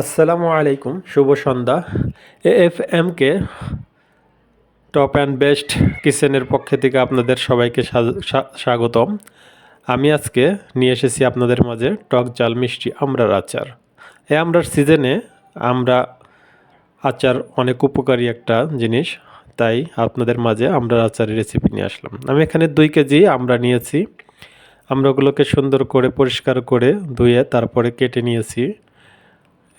আসসালামু আলাইকুম, শুভ সন্ধ্যা। A F M K top and best কিচেনের পক্ষ থেকে আপনাদের সবাইকে স্বাগতম। আমি আজকে নিয়ে এসেছি আপনাদের মাঝে টক জাল মিষ্টি আমরার আচার। এই আমরার সিজনে আমরা আচার অনেক উপকারী একটা জিনিস, তাই আপনাদের মাঝে আমরা আচারের রেসিপি নিয়ে আসলাম। আমি এখানে দুই কেজি আমরা নিয়েছি। আমরাগুলোকে সুন্দর করে পরিষ্কার করে ধুয়ে তারপরে কেটে নিয়েছি।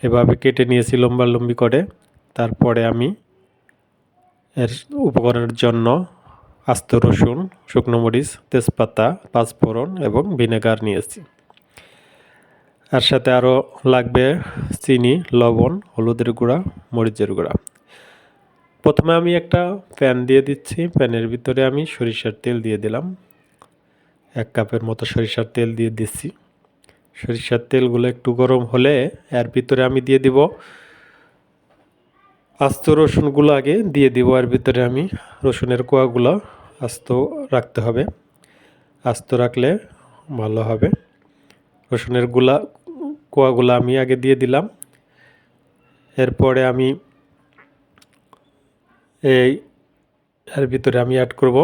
এভাবে কেটে নিয়েছি লম্বা লম্বি করে। তারপরে আমি এর উপকরণের জন্য আস্ত রসুন, শুকনো মরিচ, তেজপাতা, পাঁচফোড়ন এবং ভিনেগার নিয়েছি। আর সাথে আরও লাগবে চিনি, লবণ, হলুদের গুঁড়া, মরিচের গুঁড়া। প্রথমে আমি একটা প্যান দিয়ে দিচ্ছি। প্যানের ভিতরে আমি সরিষার তেল দিয়ে দিলাম। এক কাপের মতো সরিষার তেল দিয়ে দিচ্ছি। সরিষার তেলগুলো একটু গরম হলে এর ভিতরে আমি দিয়ে দিব আস্ত রসুনগুলো আগে দিয়ে দিব, এর ভিতরে আমি রসুনের কোয়াগুলো আস্ত রাখতে হবে। আস্ত রাখলে ভালো হবে। রসুনেরগুলা, কোয়াগুলো আমি আগে দিয়ে দিলাম। এরপরে আমি এই, এর ভিতরে আমি অ্যাড করব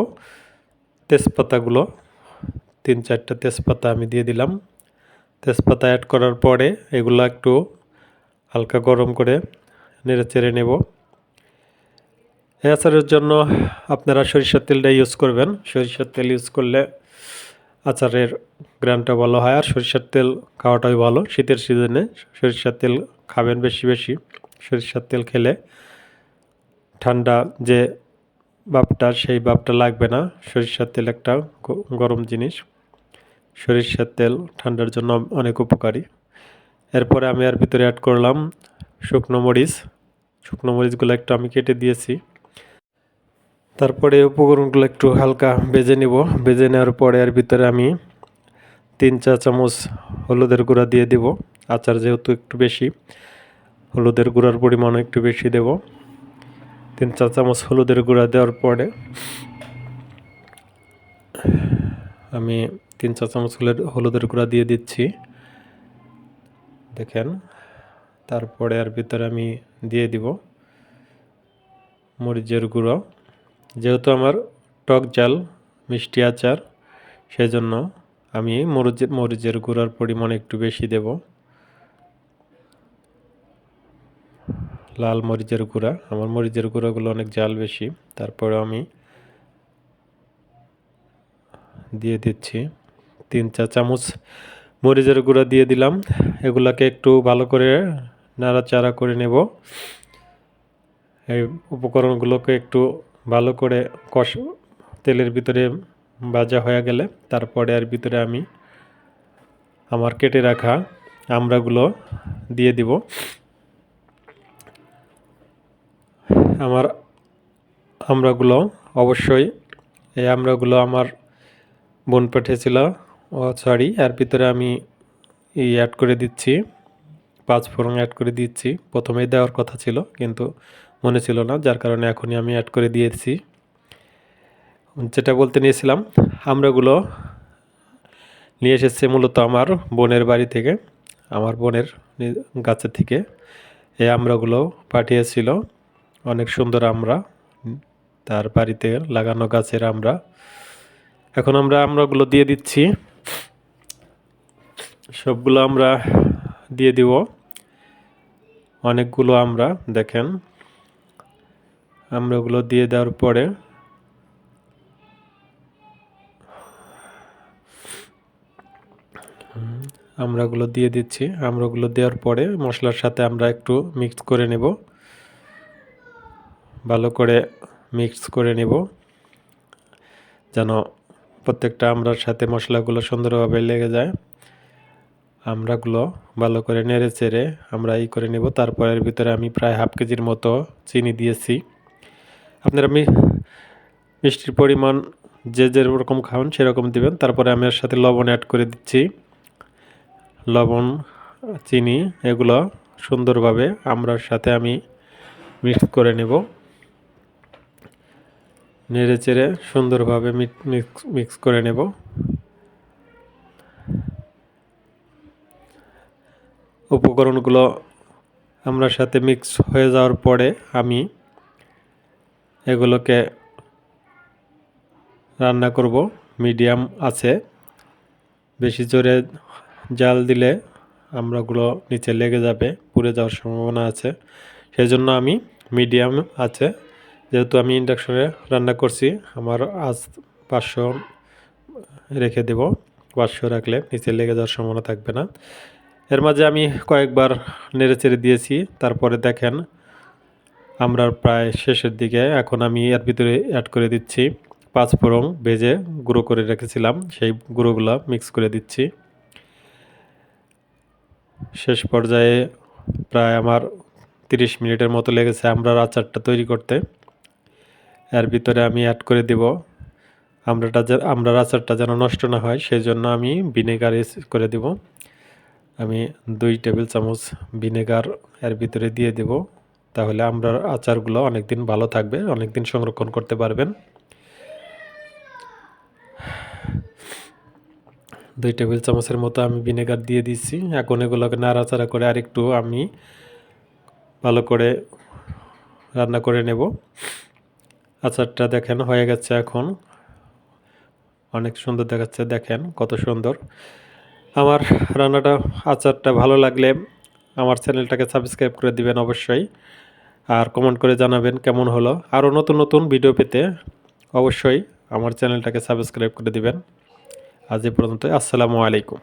তেজপাতাগুলো। তিন চারটা তেজপাতা আমি দিয়ে দিলাম। তেজপাতা অ্যাড করার পরে এগুলো একটু হালকা গরম করে নেড়ে চেড়ে নেব। আচারের জন্য আপনারা সরিষার তেলটা ইউজ করবেন। সরিষার তেল ইউজ করলে আচারের গ্রানটা ভালো হয় আর সরিষার তেল খাওয়াটাই ভালো। শীতের সিজনে সরিষার তেল খাবেন বেশি বেশি। সরিষার তেল খেলে ঠান্ডা যে বাপটা সেই বাপটা লাগবে না। সরিষার তেল একটা গরম জিনিস। সরিষার তেল ঠান্ডার জন্য অনেক উপকারী। এরপরে আমি এর ভিতরে অ্যাড করলাম শুকনো মরিচ। শুকনো মরিচগুলো একটু আমি কেটে দিয়েছি। তারপরে উপকরণগুলো একটু হালকা ভেজে নিব। ভেজে নেওয়ার পরে এর ভিতরে আমি তিন চা চামচ হলুদের গুঁড়া দিয়ে দিব। আচার যেহেতু একটু বেশি, হলুদের গুঁড়ার পরিমাণ একটু বেশি দেব। তিন চা চামচ হলুদের গুঁড়া দেওয়ার পরে আমি তিন চা চামচ হলুদ হলুদের গুঁড়া দিয়ে দিচ্ছি। দেখেন, তারপরে এর ভিতরে আমি দিয়ে দিব মরিচের গুঁড়ো। যেহেতু আমার টক জাল, মিষ্টি আচার, সেজন্য আমি মরিচ, মরিচের গুঁড়ার পরিমাণ একটু বেশি দেব। লাল মরিচের গুঁড়া, আমার মরিচের গুঁড়াগুলো অনেক জাল বেশি। তারপরে আমি দিয়ে দিচ্ছি। তিন চা চামচ মরিচের গুঁড়া দিয়ে দিলাম। এগুলাকে একটু ভালো করে নাড়াচাড়া করে নেব। এই উপকরণগুলোকে একটু ভালো করে কষ তেলের ভিতরে ভাজা হয়ে গেলে তারপরে আর ভিতরে আমি আমার কেটে রাখা আমড়াগুলো দিয়ে দিব। আমার আমড়াগুলো অবশ্যই, এই আমড়াগুলো আমার বোন পাঠিয়েছিল ও সরি এর ভিতরে আমি ই অ্যাড করে দিচ্ছি, পাঁচ ফোড়ন অ্যাড করে দিচ্ছি। প্রথমেই দেওয়ার কথা ছিল, কিন্তু মনে ছিল না, যার কারণে এখনই আমি অ্যাড করে দিয়েছি। যেটা বলতে নিয়েছিলাম, আমরাগুলো নিয়ে এসেছে মূলত আমার বোনের বাড়ি থেকে, আমার বোনের গাছের থেকে। এই আমরাগুলো পাঠিয়েছিল, অনেক সুন্দর আমরা, তার বাড়িতে লাগানো গাছের আমরা। এখন আমরা আমরাগুলো দিয়ে দিচ্ছি। সবগুলো আমরা দিয়ে দিব। অনেকগুলো আমরা দেখেন। আমরাগুলো দিয়ে দেওয়ার পরে হুম, আমড়াগুলো দিয়ে দিচ্ছি। আমড়াগুলো দেওয়ার পরে মশলার সাথে আমরা একটু মিক্স করে নেব। ভালো করে মিক্স করে নেব। যেন প্রত্যেকটা আমড়ার সাথে মশলাগুলো সুন্দরভাবে লেগে যায়। আমড়াগুলো ভালো করে নেড়ে চেড়ে আমরা এই করে নেব। তারপরের ভিতরে আমি প্রায় হাফ কেজির মতো চিনি দিয়েছি। আপনারা মিষ্টির পরিমাণ যে যেরকম খাওয়ান সেরকম দিবেন। তারপরে আমি এর সাথে লবণ অ্যাড করে দিচ্ছি। লবণ, চিনি এগুলো সুন্দরভাবে আমরার সাথে আমি মিক্স করে নেব। নেড়ে চেড়ে সুন্দরভাবে মিক্স মিক্স করে নেব। উপকরণগুলো আমরা সাথে মিক্স হয়ে যাওয়ার পরে আমি এগুলোকে রান্না করব। মিডিয়াম আছে। বেশি জোরে জাল দিলে আমরাগুলো নিচে লেগে যাবে, পুড়ে যাওয়ার সম্ভাবনা আছে। সেই জন্য আমি মিডিয়াম আছে। যেহেতু আমি ইন্ডাকশনে রান্না করছি, আমার আজ পাঁচশো রেখে দেব। পাঁচশো রাখলে নিচে লেগে যাওয়ার সম্ভাবনা থাকবে না। এর মাঝে আমি কয়েকবার নেড়ে চেড়ে দিয়েছি, তারপরে দেখেন আমরা প্রায় শেষের দিকে এখন আমি এর ভিতরে অ্যাড করে দিচ্ছি পাঁচ ফোড়ং ভেজে গুঁড়ো করে রেখেছিলাম, সেই গুঁড়োগুলো মিক্স করে দিচ্ছি। শেষ পর্যায়ে প্রায় আমার তিরিশ মিনিটের মতো লেগেছে আমরা আচারটা তৈরি করতে। এর ভিতরে আমি অ্যাড করে দেব, আমরাটা আমরা আচারটা যেন নষ্ট না হয় সেই জন্য আমি ভিনেগার করে দেব। আমি দুই টেবিল চামচ ভিনেগার এর ভিতরে দিয়ে দেব। তাহলে আমরা আচারগুলো অনেক দিন ভালো থাকবে অনেক দিন সংরক্ষণ করতে পারবেন। দুই টেবিল চামচের মতো আমি ভিনেগার দিয়ে দিচ্ছি। এখন এগুলোকে নাড়াচাড়া করে আরেকটু আমি ভালো করে রান্না করে নেব। আচারটা দেখেন হয়ে গেছে এখন। অনেক সুন্দর দেখাচ্ছে, দেখেন কত সুন্দর। আমার রান্নাটা, আচারটা ভালো লাগলে আমার চ্যানেলটাকে সাবস্ক্রাইব করে দিবেন অবশ্যই। আর কমেন্ট করে জানাবেন কেমন হলো। আরও নতুন নতুন ভিডিও পেতে অবশ্যই আমার চ্যানেলটাকে সাবস্ক্রাইব করে দিবেন। আজ এ পর্যন্ত আসসালামু আলাইকুম।